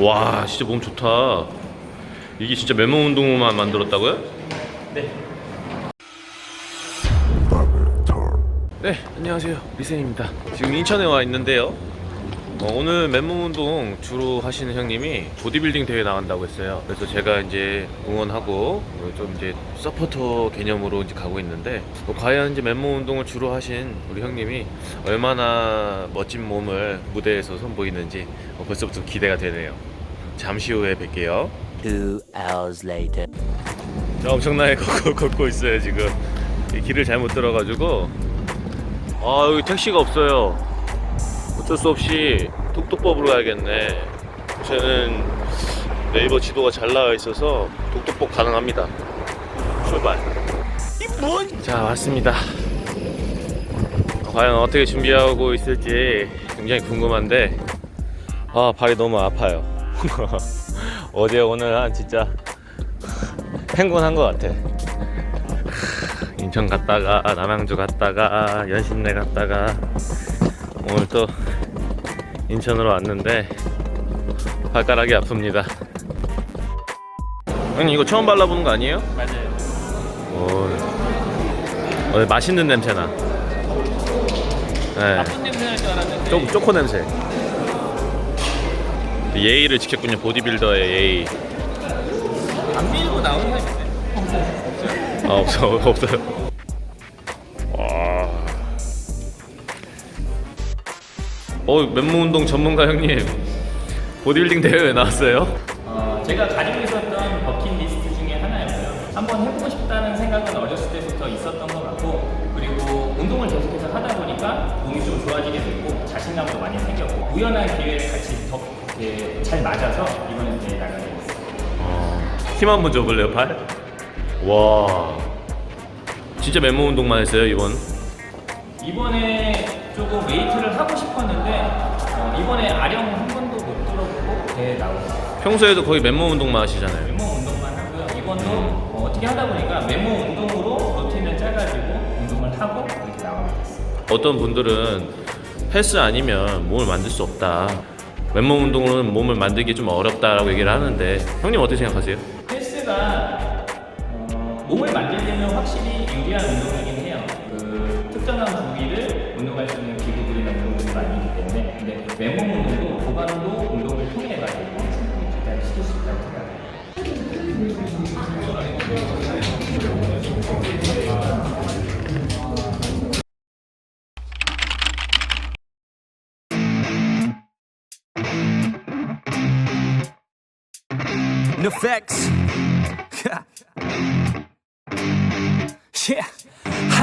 와 진짜 몸 좋다. 이게 진짜 맨몸 운동만 만들었다고요? 네. 네 안녕하세요. 리센입니다. 지금 인천에 와 있는데요 어, 오늘 맨몸 운동 주로 하시는 형님이 보디빌딩 대회 나간다고 했어요. 그래서 제가 이제 응원하고 어, 좀 이제 서포터 개념으로 이제 가고 있는데 어, 과연 이제 맨몸 운동을 주로 하신 우리 형님이 얼마나 멋진 몸을 무대에서 선보이는지 어, 벌써부터 기대가 되네요. 잠시 후에 뵐게요. Two hours later. 자, 엄청나게 걷고, 걷고 있어요 지금. 이 길을 잘못 들어가지고. 아 여기 택시가 없어요 어쩔 수 없이 독도법으로 가야겠네. 저는 네이버 지도가 잘 나와 있어서 독도법 가능합니다. 출발. 자 왔습니다. 과연 어떻게 준비하고 있을지 굉장히 궁금한데 아 발이 너무 아파요. 어제 오늘 한 진짜 행군한 것 같아. 인천 갔다가 남양주 갔다가 연신내 갔다가 오늘 또 인천으로 왔는데 발가락이 아픕니다. 형님 이거 처음 발라보는 거 아니에요? 맞아요. 오, 어, 맛있는 냄새나. 네, 나쁜 냄새 날 줄 알았는데. 쪼, 쪼코 냄새. 예의를 지켰군요 보디빌더의 예의. 안 밀고 나오는 사람 있어요? 아 없어 없어요. 어 맨몸 운동 전문가 형님 보디빌딩 대회에 나왔어요? 어, 제가 가지고 있었던 버킷리스트 중에 하나였고요. 한번 해보고 싶다는 생각은 어렸을 때부터 있었던 것 같고, 그리고 운동을 계속해서 하다 보니까 몸이 좀 좋아지게 됐고, 자신감도 많이 생겼고, 우연한 기회에 같이 더 이렇게 잘 맞아서 이번에 대회 나가게 됐어요. 힘 한번 줘볼래요 팔? 와 진짜 맨몸 운동만 했어요 이번? 이번에 조금 웨이트를 하고 싶었는데, 어, 이번에 아령 한 번도 못 들어보고 대회 나오고. 평소에도 거의 맨몸 운동만 하시잖아요 맨몸 운동만 하고요. 이번도 어, 떻게 하다 보니까 맨몸 운동으로 루틴을 짜가지고 운동을 하고 이렇게 나오게 됐어요. 어떤 분들은 헬스 아니면 몸을 만들 수 없다 맨몸 운동으로는 몸을 만들기 좀 어렵다라고 얘기를 하는데 형님 어떻게 생각하세요? 헬스가 어, 몸을 만들려면 확실히 유리한 운동이 기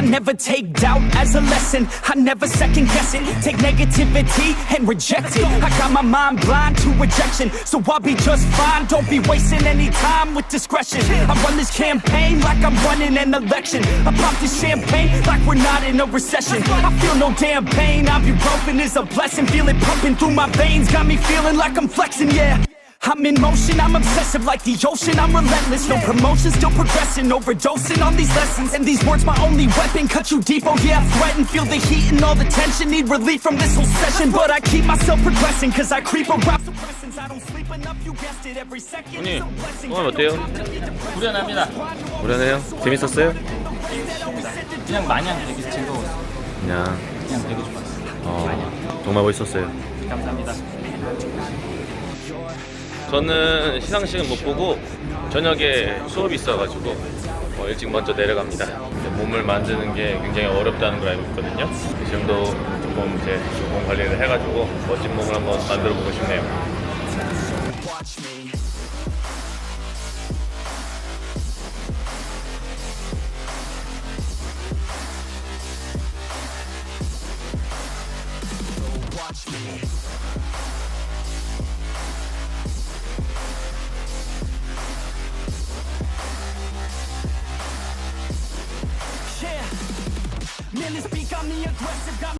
never take doubt as a lesson. I never second guess it. Take negativity and reject it. I got my mind blind to rejection, so I'll be just fine. Don't be wasting any time with discretion. I run this campaign like I'm running an election. I pop this champagne like we're not in a recession. I feel no damn pain. Ibuprofen is a blessing. Feel it pumping through my veins. Got me feeling like I'm flexing, yeah. I'm in motion, I'm obsessive like the ocean, I'm relentless. No promotion, still progressing, overdosing on these lessons. And these words, my only weapon, cut you deep, oh yeah, I threaten. Feel the heat and all the tension, need relief from this whole session. But I keep myself progressing, cause I creep around suppressants. I don't sleep enough, you guessed it, every second is a blessing. 오늘 어때요? 후련합니다. 오래네요? 재밌었어요? 그냥 마냥 되게 즐거웠어요. 그냥 그냥 되게 좋았어요. 어, 정말 멋있었어요 감사합니다. 저는 시상식은 못 보고 저녁에 수업이 있어가지고 어, 일찍 먼저 내려갑니다. 몸을 만드는 게 굉장히 어렵다는 걸 알고 있거든요. 지금도 조금 이제 몸 관리를 해가지고 멋진 몸을 한번 만들어 보고 싶네요. aggressive, got